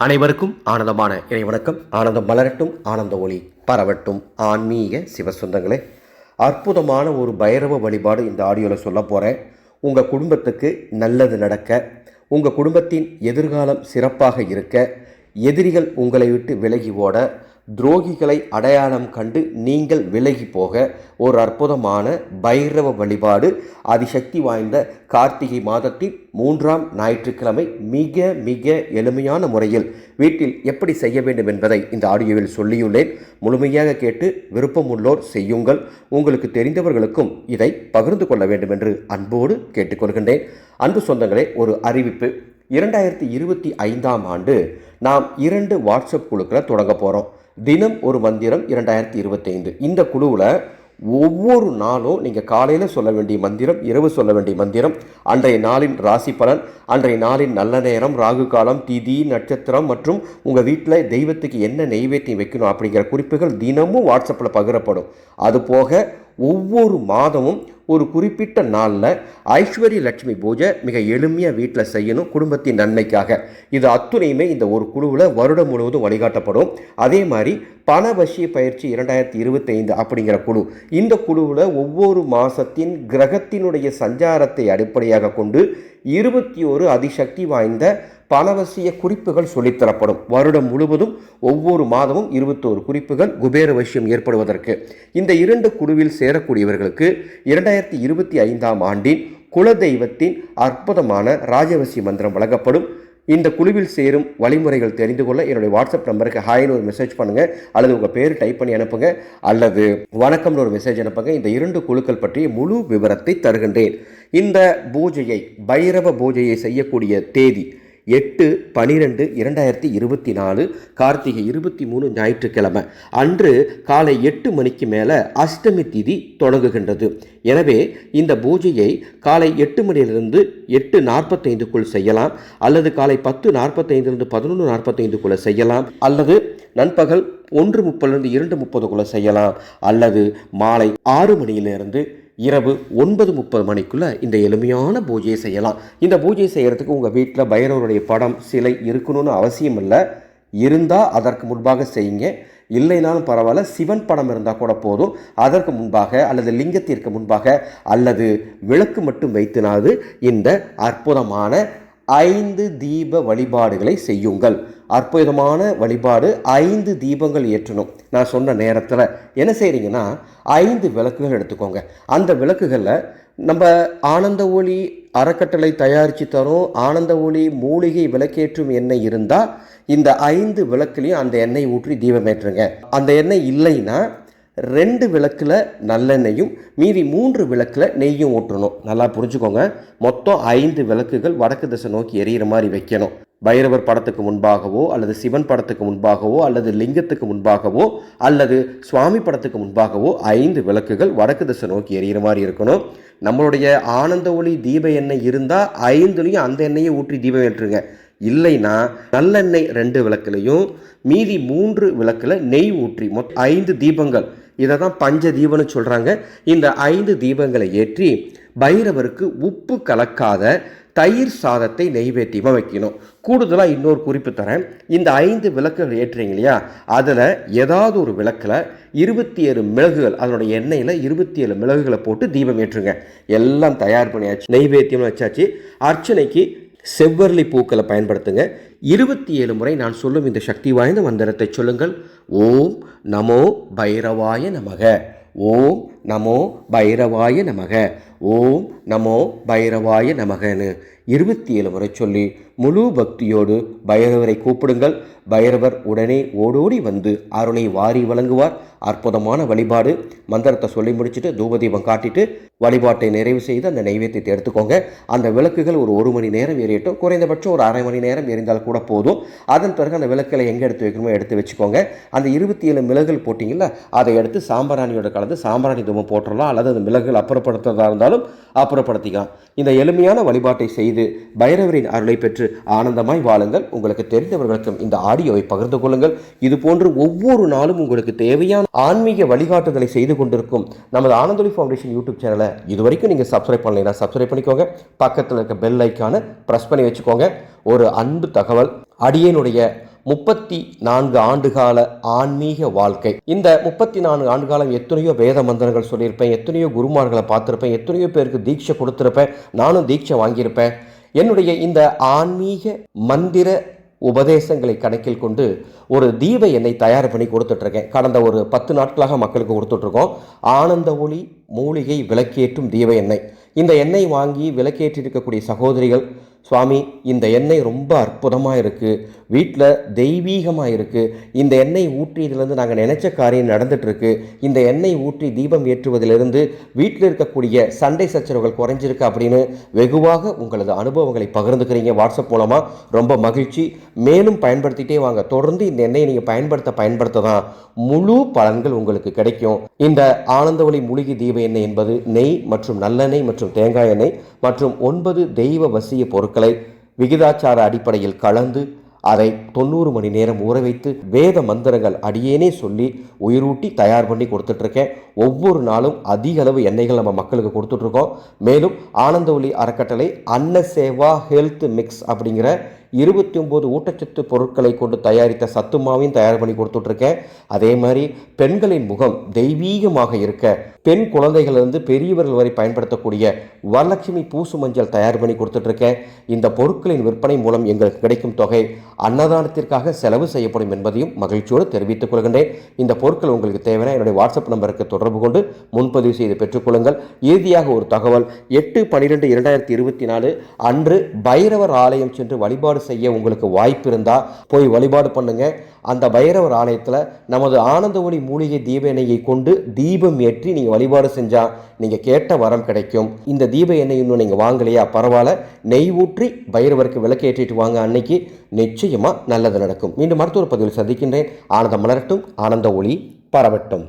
அனைவருக்கும் ஆனந்தமான இணை வணக்கம். ஆனந்தம் மலரட்டும் ஆனந்த ஒளி பரவட்டும். ஆன்மீக சிவசொந்தங்களே அற்புதமான ஒரு பைரவ வழிபாடு இந்த ஆடியோவில் சொல்ல போகிறேன் உங்கள் குடும்பத்துக்கு நல்லது நடக்க உங்கள் குடும்பத்தின் எதிர்காலம் சிறப்பாக இருக்க எதிரிகள் உங்களை விட்டு விலகி ஓட துரோகிகளை அடையாளம் கண்டு நீங்கள் விலகி போக ஒரு அற்புதமான பைரவ வழிபாடு அதிசக்தி வாய்ந்த கார்த்திகை மாதத்தின் மூன்றாம் ஞாயிற்றுக்கிழமை மிக மிக எளிமையான முறையில் வீட்டில் எப்படி செய்ய வேண்டும் என்பதை இந்த ஆடியோவில் சொல்லியுள்ளேன். முழுமையாக கேட்டு விருப்பமுள்ளோர் செய்யுங்கள். உங்களுக்கு தெரிந்தவர்களுக்கும் இதை பகிர்ந்து கொள்ள வேண்டும் என்று அன்போடு கேட்டுக்கொள்கின்றேன். அன்பு சொந்தங்களே ஒரு அறிவிப்பு. இரண்டாயிரத்தி இருபத்தி ஐந்தாம் ஆண்டு நாம் இரண்டு வாட்ஸ்அப் குழுக்களை தொடங்க போகிறோம் தினம் ஒரு மந்திரம் இரண்டாயிரத்தி இருபத்தைந்து. இந்த குழுவில் ஒவ்வொரு நாளும் நீங்கள் காலையில் சொல்ல வேண்டிய மந்திரம் இரவு சொல்ல வேண்டிய மந்திரம் அன்றைய நாளின் ராசி பலன் அன்றைய நாளின் நல்ல நேரம் ராகு காலம் திதி நட்சத்திரம் மற்றும் உங்கள் வீட்டில் தெய்வத்துக்கு என்ன நெய்வேத்தியம் வைக்கணும் அப்படிங்கிற குறிப்புகள் தினமும் வாட்ஸ்அப்பில் பகிரப்படும். அதுபோக ஒவ்வொரு மாதமும் ஒரு குறிப்பிட்ட நாளில் ஐஸ்வர்ய லட்சுமி பூஜை மிக எளிமையாக வீட்டில் செய்யணும் குடும்பத்தின் நன்மைக்காக. இது அத்துணையுமே இந்த ஒரு குழுவில் வருடம் முழுவதும் வழிகாட்டப்படும். அதே மாதிரி பணவசிய பயிற்சி இரண்டாயிரத்தி இருபத்தைந்து அப்படிங்கிற குழு இந்த குழுவில் ஒவ்வொரு மாதத்தின் கிரகத்தினுடைய சஞ்சாரத்தை அடிப்படையாக கொண்டு இருபத்தி ஒரு அதிசக்தி வாய்ந்த பணவசிய குறிப்புகள் சொல்லித்தரப்படும். வருடம் முழுவதும் ஒவ்வொரு மாதமும் இருபத்தோரு குறிப்புகள் குபேர வசியம் ஏற்படுவதற்கு. இந்த இரண்டு குழுவில் சேரக்கூடியவர்களுக்கு இரண்டாயிரத்தி இருபத்தி ஐந்தாம் ஆண்டின் குலதெய்வத்தின் அற்புதமான ராஜவசி மந்திரம் வழங்கப்படும். இந்த குழுவில் சேரும் வழிமுறைகள் தெரிந்து கொள்ள என்னுடைய வாட்ஸ்அப் நம்பருக்கு ஹாய்னு ஒரு மெசேஜ் பண்ணுங்கள் அல்லது உங்கள் பேர் டைப் பண்ணி அனுப்புங்க. அல்லது வணக்கம்னு ஒரு மெசேஜ் அனுப்புங்க. இந்த இரண்டு குழுக்கள் பற்றிய முழு விவரத்தை தருகின்றேன். இந்த பூஜையை பைரவ பூஜையை செய்யக்கூடிய தேதி எட்டு பனிரெண்டு இரண்டாயிரத்தி இருபத்தி நாலு கார்த்திகை இருபத்தி மூணு ஞாயிற்றுக்கிழமை. அன்று காலை எட்டு மணிக்கு மேலே அஷ்டமி திதி தொடங்குகின்றது. எனவே இந்த பூஜையை காலை எட்டு மணியிலிருந்து எட்டு நாற்பத்தைந்துக்குள் செய்யலாம் அல்லது காலை பத்து நாற்பத்தைந்திலிருந்து பதினொன்று நாற்பத்தைந்துக்குள்ளே செய்யலாம் அல்லது நண்பகல் ஒன்று முப்பதுலேருந்து இரண்டு முப்பதுக்குள்ளே செய்யலாம் அல்லது மாலை ஆறு மணியிலிருந்து இரவு ஒன்பது முப்பது மணிக்குள்ளே இந்த எளிமையான பூஜையை செய்யலாம். இந்த பூஜை செய்கிறதுக்கு உங்கள் வீட்டில் பைரவருடைய படம் சிலை இருக்கணும்னு அவசியம் இல்லை. இருந்தால் அதற்கு முன்பாக செய்யுங்க. இல்லைனாலும் பரவாயில்ல சிவன் படம் இருந்தால் கூட போதும். அதற்கு முன்பாக அல்லது லிங்கத்திற்கு முன்பாக அல்லது விளக்கு மட்டும் வைத்தினாது இந்த அற்புதமான ஐந்து தீப வழிபாடுகளை செய்யுங்கள். அற்புதமான வழிபாடு ஐந்து தீபங்கள் ஏற்றணும். நான் சொன்ன நேரத்தில் என்ன செய்கிறீங்கன்னா ஐந்து விளக்குகள் எடுத்துக்கோங்க. அந்த விளக்குகளில் நம்ம ஆனந்த ஒளி அறக்கட்டளை தயாரித்து தரும். ஆனந்த ஒளி மூலிகை விளக்கேற்றும் எண்ணெய் இருந்தால் இந்த ஐந்து விளக்குலையும் அந்த எண்ணெய் ஊற்றி தீபம் ஏற்றுங்க. அந்த எண்ணெய் இல்லைன்னா ரெண்டு விளக்கில் நல்லெண்ணெயும் மீதி மூன்று விளக்கில் நெய்யும் ஊற்றணும். நல்லா புரிஞ்சுக்கோங்க. மொத்தம் ஐந்து விளக்குகள் வடக்கு திசை நோக்கி எரியிற மாதிரி வைக்கணும். பைரவர் படத்துக்கு முன்பாகவோ அல்லது சிவன் படத்துக்கு முன்பாகவோ அல்லது லிங்கத்துக்கு முன்பாகவோ அல்லது சுவாமி படத்துக்கு முன்பாகவோ ஐந்து விளக்குகள் வடக்கு திசை நோக்கி எரியிற மாதிரி இருக்கணும். நம்மளுடைய ஆனந்த ஒளி தீப எண்ணெய் இருந்தால் ஐந்துலேயும் அந்த எண்ணெயை ஊற்றி தீபம் ஏற்றுங்க. இல்லைன்னா நல்லெண்ணெய் ரெண்டு விளக்குலையும் மீதி மூன்று விளக்கில் நெய் ஊற்றி மொத்தம் ஐந்து தீபங்கள் இதை தான் பஞ்ச தீபம்னு சொல்கிறாங்க இந்த ஐந்து தீபங்களை ஏற்றி பைரவருக்கு உப்பு கலக்காத தயிர் சாதத்தை நெய்வேத்தியமாக வைக்கணும். கூடுதலாக இன்னொரு குறிப்பு தரேன். இந்த ஐந்து விளக்குகள் ஏற்றுறீங்க இல்லையா? அதில் ஏதாவது ஒரு விளக்கில் இருபத்தி ஏழு மிளகுகள் அதனுடைய எண்ணெயில் இருபத்தி ஏழு மிளகுகளை போட்டு தீபம் ஏற்றுங்க. எல்லாம் தயார் பண்ணியாச்சு. நெய்வேத்தியம்னு வச்சாச்சு. அர்ச்சனைக்கு செவ்வரளி பூக்களை பயன்படுத்துங்க. இருபத்தி ஏழு முறை நான் சொல்லும் இந்த சக்தி வாய்ந்த மந்திரத்தை சொல்லுங்கள். ஓம் நமோ பைரவாய நமக. ஓம் நமோ பைரவாய நமக. ஓம் நமோ பைரவாய நமகன்னு இருபத்தி ஏழு முறை சொல்லி முழு பக்தியோடு பைரவரை கூப்பிடுங்கள். பைரவர் உடனே ஓடோடி வந்து அருளை வாரி வழங்குவார். அற்புதமான வழிபாடு. மந்திரத்தை சொல்லி முடிச்சுட்டு தூபதீபம் காட்டிட்டு வழிபாட்டை நிறைவு செய்து அந்த நைவேத்தியத்தை எடுத்துக்கோங்க. அந்த விளக்குகள் ஒரு ஒரு மணி நேரம் எரியட்டும். குறைந்தபட்சம் ஒரு அரை மணி நேரம் எரிந்தால் கூட போதும். அதன் பிறகு அந்த விளக்குகளை எங்கே எடுத்து வைக்கணுமோ எடுத்து வச்சுக்கோங்க. அந்த இருபத்தி ஏழு மிளகுகள் போட்டிங்களா அதை எடுத்து சாம்பராணியோட கலந்து சாம்பராணி தூபம் போட்டுடலாம் அல்லது அந்த மிளகுகள் அப்புறப்படுத்துறதா இருந்தாலும் அப்புறப்படுத்திக்கலாம். இந்த எளிமையான வழிபாட்டை செய்து பைரவரின் அருளை பெற்று ஆனந்தமாய் வாழுங்கள். உங்களுக்கு தெரிந்தவர்களுக்கும் இந்த ஆடியோவை பகிர்ந்து கொள்ளுங்கள். இது போன்று ஒவ்வொரு நாளும் உங்களுக்கு தேவையான ஆன்மீக வழிகாட்டுதலை செய்து கொண்டிருக்கும் நமது ஆனந்தொலி ஃபவுண்டேஷன் யூடியூப் சேனலை இதுவரைக்கும் நீங்கள் சப்ஸ்கிரைப் பண்ணலைன்னா சப்ஸ்கிரைப் பண்ணிக்கோங்க. பக்கத்தில் இருக்க பெல் ஐக்கானை ப்ரெஸ் பண்ணி வச்சுக்கோங்க. ஒரு அன்பு தகவல் அடியனுடைய முப்பத்தி நான்கு ஆண்டுகால ஆன்மீக வாழ்க்கை. இந்த முப்பத்தி நான்கு ஆண்டு காலம் எத்தனையோ வேத மந்திரங்கள் சொல்லியிருப்பேன் எத்தனையோ குருமார்களை பார்த்துருப்பேன் எத்தனையோ பேருக்கு தீட்சை கொடுத்துருப்பேன் நானும் தீட்சை வாங்கியிருப்பேன். என்னுடைய இந்த ஆன்மீக மந்திர உபதேசங்களை கணக்கில் கொண்டு ஒரு தீப எண்ணெய் தயார் பண்ணி கொடுத்துட்ருக்கேன். கடந்த ஒரு பத்து நாட்களாக மக்களுக்கு கொடுத்துட்ருக்கோம். ஆனந்த ஒளி மூலிகை விளக்கேற்றும் தீப எண்ணெய். இந்த எண்ணெய் வாங்கி விளக்கேற்றிருக்கக்கூடிய சகோதரிகள் சுவாமி இந்த எண்ணெய் ரொம்ப அற்புதமாக இருக்குது வீட்டில் தெய்வீகமாக இருக்குது இந்த எண்ணெய் ஊற்றி ஊற்றியதுலேருந்து நாங்கள் நினச்ச காரியம் நடந்துகிட்ருக்கு இந்த எண்ணெய் ஊற்றி தீபம் ஏற்றுவதிலிருந்து வீட்டில் இருக்கக்கூடிய சண்டை சச்சரவுகள் குறைஞ்சிருக்கு அப்படின்னு வெகுவாக உங்களது அனுபவங்களை பகிர்ந்துக்கிறீங்க. வாட்ஸ்அப் மூலமாக ரொம்ப மகிழ்ச்சி. மேலும் பயன்படுத்திட்டே வாங்க. தொடர்ந்து இந்த எண்ணெயை நீங்கள் பயன்படுத்த பயன்படுத்த தான் முழு பலன்கள் உங்களுக்கு கிடைக்கும். இந்த ஆனந்தவழி மூலிகை தீப எண்ணெய் என்பது நெய் மற்றும் நல்லெண்ணெய் மற்றும் தேங்காய் எண்ணெய் மற்றும் ஒன்பது தெய்வ வசிய பொருட்கள் விகிதாச்சார அடிப்படையில் கலந்து அதை தொண்ணூறு மணி நேரம் ஊற வைத்து வேத மந்திரங்கள் அடியேனே சொல்லி உயிரூட்டி தயார் பண்ணி கொடுத்துட்ருக்கேன். ஒவ்வொரு நாளும் அதிக அளவு எண்ணெய்கள் நம்ம மக்களுக்கு கொடுத்துட்ருக்கோம். மேலும் ஆனந்த ஒளி அறக்கட்டளை அன்ன சேவா ஹெல்த் மிக்ஸ் அப்படிங்கிற இருபத்தி ஒம்பது ஊட்டச்சத்து பொருட்களை கொண்டு தயாரித்த சத்து மாவையும் தயார் பண்ணி கொடுத்துட்ருக்கேன். அதே மாதிரி பெண்களின் முகம் தெய்வீகமாக இருக்க பெண் குழந்தைகளிலிருந்து பெரியவர்கள் வரை பயன்படுத்தக்கூடிய வரலட்சுமி பூசு மஞ்சள் தயார் பண்ணி கொடுத்துட்ருக்கேன். இந்த பொருட்களின் விற்பனை மூலம் எங்களுக்கு கிடைக்கும் தொகை அன்னதானத்திற்காக செலவு செய்யப்படும் என்பதையும் மகிழ்ச்சியோடு தெரிவித்துக் கொள்கின்றேன். இந்த பொருட்கள் உங்களுக்கு தேவையான என்னுடைய வாட்ஸ்அப் நம்பருக்கு தொடர்பு கொண்டு முன்பதிவு செய்து பெற்றுக்கொள்ளுங்கள் இறுதியாக ஒரு தகவல். எட்டு பன்னிரெண்டு இரண்டாயிரத்தி இருபத்தி நாலு அன்று பைரவர் ஆலயம் சென்று வழிபாடு செய்ய உங்களுக்கு வாய்ப்பு இருந்தால் போய் வழிபாடு பண்ணுங்க. அந்த பைரவர் ஆலயத்தில் நமது ஆனந்த ஒளி மூலிகை தீப எண்ணெயை கொண்டு தீபம் ஏற்றி நீங்கள் வழிபாடு செஞ்சால் நீங்கள் கேட்ட வரம் கிடைக்கும். இந்த தீப எண்ணெய் இன்னும் நீங்கள் வாங்கலையா? பரவாயில்ல. நெய் ஊற்றி பைரவருக்கு விளக்கு ஏற்றிட்டு வாங்க அன்னைக்கு. நிச்சயமாக நல்லது நடக்கும். மீண்டும் மருத்துவ பதிவில் சந்திக்கின்றேன். ஆனந்தம் மலரட்டும். ஆனந்த ஒளி பரவட்டும்.